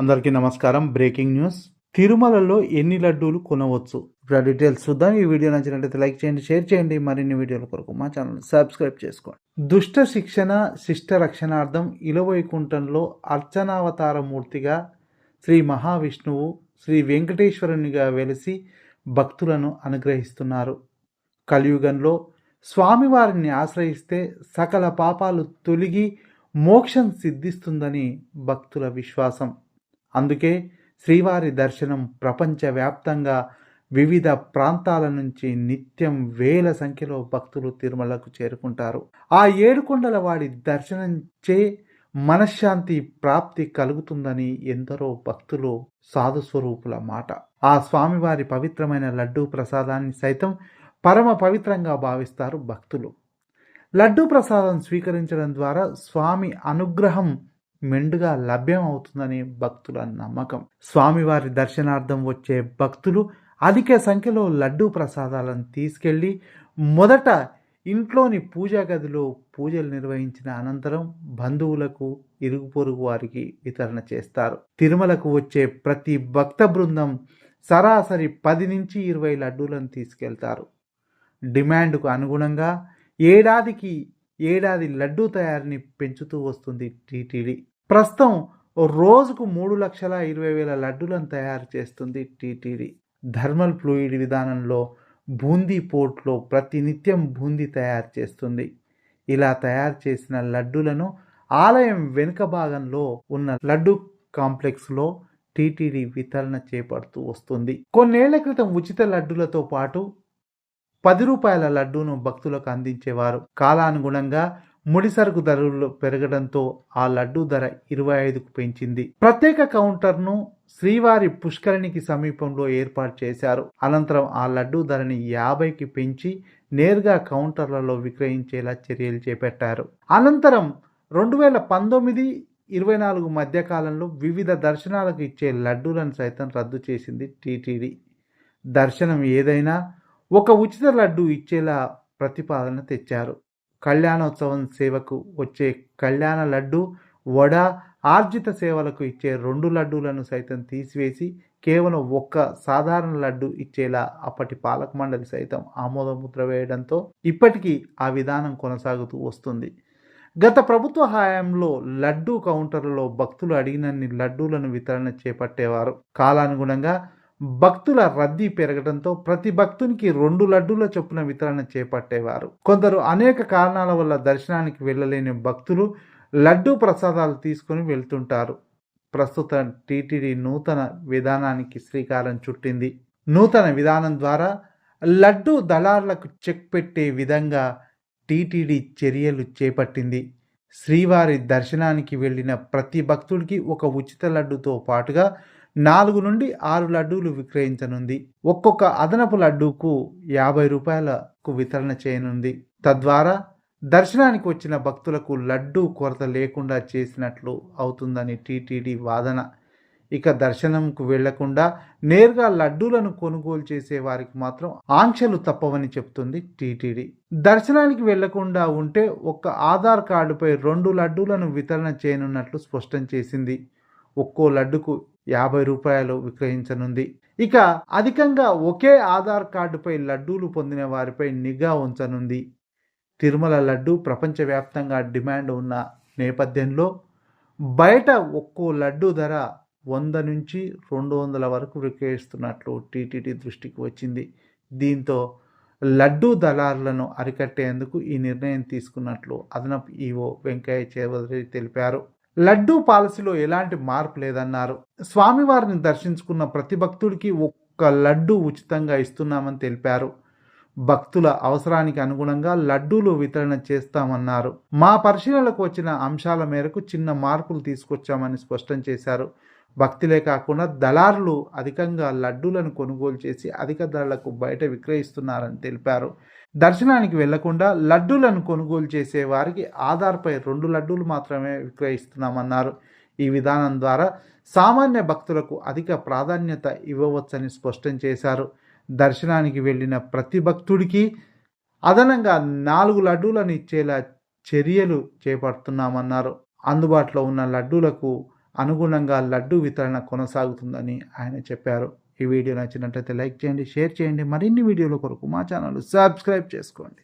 అందరికీ నమస్కారం. Breaking news. తిరుమలలో ఎన్ని లడ్డూలు కొనవచ్చు? ఇప్పుడు డీటెయిల్స్ చూద్దాం. ఈ వీడియో నచ్చినట్లయితే లైక్ చేయండి షేర్ చేయండి. మరిన్ని వీడియోల కొరకు మా ఛానల్ సబ్స్క్రైబ్ చేసుకోండి. దుష్ట శిక్షణ శిష్ట రక్షణార్థం ఇలవైకుంఠంలో అర్చనావతార మూర్తిగా శ్రీ మహావిష్ణువు శ్రీ వెంకటేశ్వరునిగా వెలిసి భక్తులను అనుగ్రహిస్తున్నారు. కలియుగంలో స్వామివారిని ఆశ్రయిస్తే సకల పాపాలు తొలగి మోక్షం సిద్ధిస్తుందని భక్తుల విశ్వాసం. అందుకే శ్రీవారి దర్శనం ప్రపంచవ్యాప్తంగా వివిధ ప్రాంతాల నుంచి నిత్యం వేల సంఖ్యలో భక్తులు తిరుమలకు చేరుకుంటారు. ఆ ఏడుకొండల వాడి దర్శనం చే మనశ్శాంతి ప్రాప్తి కలుగుతుందని ఎందరో భక్తులు సాధు స్వరూపుల మాట. ఆ స్వామివారి పవిత్రమైన లడ్డూ ప్రసాదాన్ని సైతం పరమ పవిత్రంగా భావిస్తారు భక్తులు. లడ్డూ ప్రసాదం స్వీకరించడం ద్వారా స్వామి అనుగ్రహం మెండుగా లభ్యం అవుతుందని భక్తుల నమ్మకం. స్వామివారి దర్శనార్థం వచ్చే భక్తులు అధిక సంఖ్యలో లడ్డూ ప్రసాదాలను తీసుకెళ్ళి మొదట ఇంట్లోని పూజా గదిలో పూజలు నిర్వహించిన అనంతరం బంధువులకు ఇరుగు పొరుగు వారికి వితరణ చేస్తారు. తిరుమలకు వచ్చే ప్రతి భక్త బృందం సరాసరి పది నుంచి ఇరవై లడ్డూలను తీసుకెళ్తారు. డిమాండ్కు అనుగుణంగా ఏడాదికి ఏడాది లడ్డూ తయారీని పెంచుతూ వస్తుంది టీటీడీ. ప్రస్తుతం రోజుకు మూడు లక్షల ఇరవై వేల లడ్డూలను తయారు చేస్తుంది టీటీడీ. థర్మల్ ఫ్లూయిడ్ విధానంలో బూందీ పోర్ట్లో ప్రతినిత్యం బూందీ తయారు చేస్తుంది. ఇలా తయారు చేసిన లడ్డూలను ఆలయం వెనుక భాగంలో ఉన్న లడ్డు కాంప్లెక్స్లో టీటీడీ వితరణ చేపడుతూ వస్తుంది. కొన్నేళ్ళ క్రితం ఉచిత లడ్డులతో పాటు పది రూపాయల లడ్డూను భక్తులకు అందించేవారు. కాలానుగుణంగా ముడిసరుకు ధరలు పెరగడంతో ఆ లడ్డూ ధర ఇరవై ఐదుకు పెంచింది. ప్రత్యేక కౌంటర్ను శ్రీవారి పుష్కరిణికి సమీపంలో ఏర్పాటు చేశారు. అనంతరం ఆ లడ్డూ ధరని యాభైకి పెంచి నేరుగా కౌంటర్లలో విక్రయించేలా చర్యలు చేపట్టారు. అనంతరం రెండు వేల పంతొమ్మిది ఇరవై నాలుగు మధ్యకాలంలో వివిధ దర్శనాలకు ఇచ్చే లడ్డూలను సైతం రద్దు చేసింది టీటీడీ. దర్శనం ఏదైనా ఒక ఉచిత లడ్డు ఇచ్చేలా ప్రతిపాదన తెచ్చారు. కళ్యాణోత్సవం సేవకు వచ్చే కళ్యాణ లడ్డు వడ ఆర్జిత సేవలకు ఇచ్చే రెండు లడ్డూలను సైతం తీసివేసి కేవలం ఒక్క సాధారణ లడ్డు ఇచ్చేలా అప్పటి పాలక మండలి సైతం ఆమోదముద్ర వేయడంతో ఇప్పటికీ ఆ విధానం కొనసాగుతూ వస్తుంది. గత ప్రభుత్వ హయాంలో లడ్డూ కౌంటర్లలో భక్తులు అడిగినన్ని లడ్డూలను వితరణ చేపట్టేవారు. కాలానుగుణంగా భక్తుల రద్దీ పెరగడంతో ప్రతి భక్తునికి రెండు లడ్డూల చొప్పున వితరణ చేపట్టేవారు. కొందరు అనేక కారణాల వల్ల దర్శనానికి వెళ్ళలేని భక్తులు లడ్డూ ప్రసాదాలు తీసుకుని వెళ్తుంటారు. ప్రస్తుతం టీటీడీ నూతన విధానానికి శ్రీకారం చుట్టింది. నూతన విధానం ద్వారా లడ్డూ దళారులకు చెక్ పెట్టే విధంగా టీటీడీ చర్యలు చేపట్టింది. శ్రీవారి దర్శనానికి వెళ్ళిన ప్రతి భక్తుడికి ఒక ఉచిత లడ్డుతో పాటుగా నాలుగు నుండి ఆరు లడ్డూలు విక్రయించనుంది. ఒక్కొక్క అదనపు లడ్డూకు యాభై రూపాయలకు వితరణ చేయనుంది. తద్వారా దర్శనానికి వచ్చిన భక్తులకు లడ్డూ కొరత లేకుండా చేసినట్లు అవుతుందని టీటీడీ వాదన. ఇక దర్శనంకు వెళ్ళకుండా నేరుగా లడ్డూలను కొనుగోలు చేసే వారికి మాత్రం ఆంక్షలు తప్పవని చెప్తుంది టీటీడీ. దర్శనానికి వెళ్ళకుండా ఉంటే ఒక్క ఆధార్ కార్డుపై రెండు లడ్డూలను వితరణ చేయనున్నట్లు స్పష్టం చేసింది. ఒక్కో లడ్డుకు యాభై రూపాయలు విక్రయించనుంది. ఇక అధికంగా ఒకే ఆధార్ కార్డుపై లడ్డూలు పొందిన వారిపై నిఘా ఉంచనుంది. తిరుమల లడ్డు ప్రపంచవ్యాప్తంగా డిమాండ్ ఉన్న నేపథ్యంలో బయట ఒక్కో లడ్డు ధర వంద నుంచి రెండు వందల వరకు విక్రయిస్తున్నట్లు టీటీడీ దృష్టికి వచ్చింది. దీంతో లడ్డూ దళారులను అరికట్టేందుకు ఈ నిర్ణయం తీసుకున్నట్లు అదనపు ఈవో వెంకయ్య చౌదరి తెలిపారు. లడ్డూ పాలసీలో ఎలాంటి మార్పు లేదన్నారు. స్వామివారిని దర్శించుకున్న ప్రతి భక్తుడికి ఒక్క లడ్డు ఉచితంగా ఇస్తున్నామని తెలిపారు. భక్తుల అవసరానికి అనుగుణంగా లడ్డూలు వితరణ చేస్తామన్నారు. మా పరిశీలనలకు వచ్చిన అంశాల మేరకు చిన్న మార్పులు తీసుకొచ్చామని స్పష్టం చేశారు. భక్తులే కాకుండా దళారులు అధికంగా లడ్డూలను కొనుగోలు చేసి అధిక ధరలకు బయట విక్రయిస్తున్నారని తెలిపారు. దర్శనానికి వెళ్ళకుండా లడ్డూలను కొనుగోలు చేసే వారికి ఆధార్పై రెండు లడ్డూలు మాత్రమే విక్రయిస్తున్నామన్నారు. ఈ విధానం ద్వారా సామాన్య భక్తులకు అధిక ప్రాధాన్యత ఇవ్వవచ్చని స్పష్టం చేశారు. దర్శనానికి వెళ్ళిన ప్రతి భక్తుడికి అదనంగా నాలుగు లడ్డూలను ఇచ్చేలా చర్యలు చేపడుతున్నామన్నారు. అందుబాటులో ఉన్న లడ్డూలకు అనుగుణంగా లడ్డు వితరణ కొనసాగుతుందని ఆయన చెప్పారు. ఈ వీడియో నచ్చినట్లయితే లైక్ చేయండి షేర్ చేయండి. మరిన్ని వీడియోల కొరకు మా ఛానల్ సబ్స్క్రైబ్ చేసుకోండి.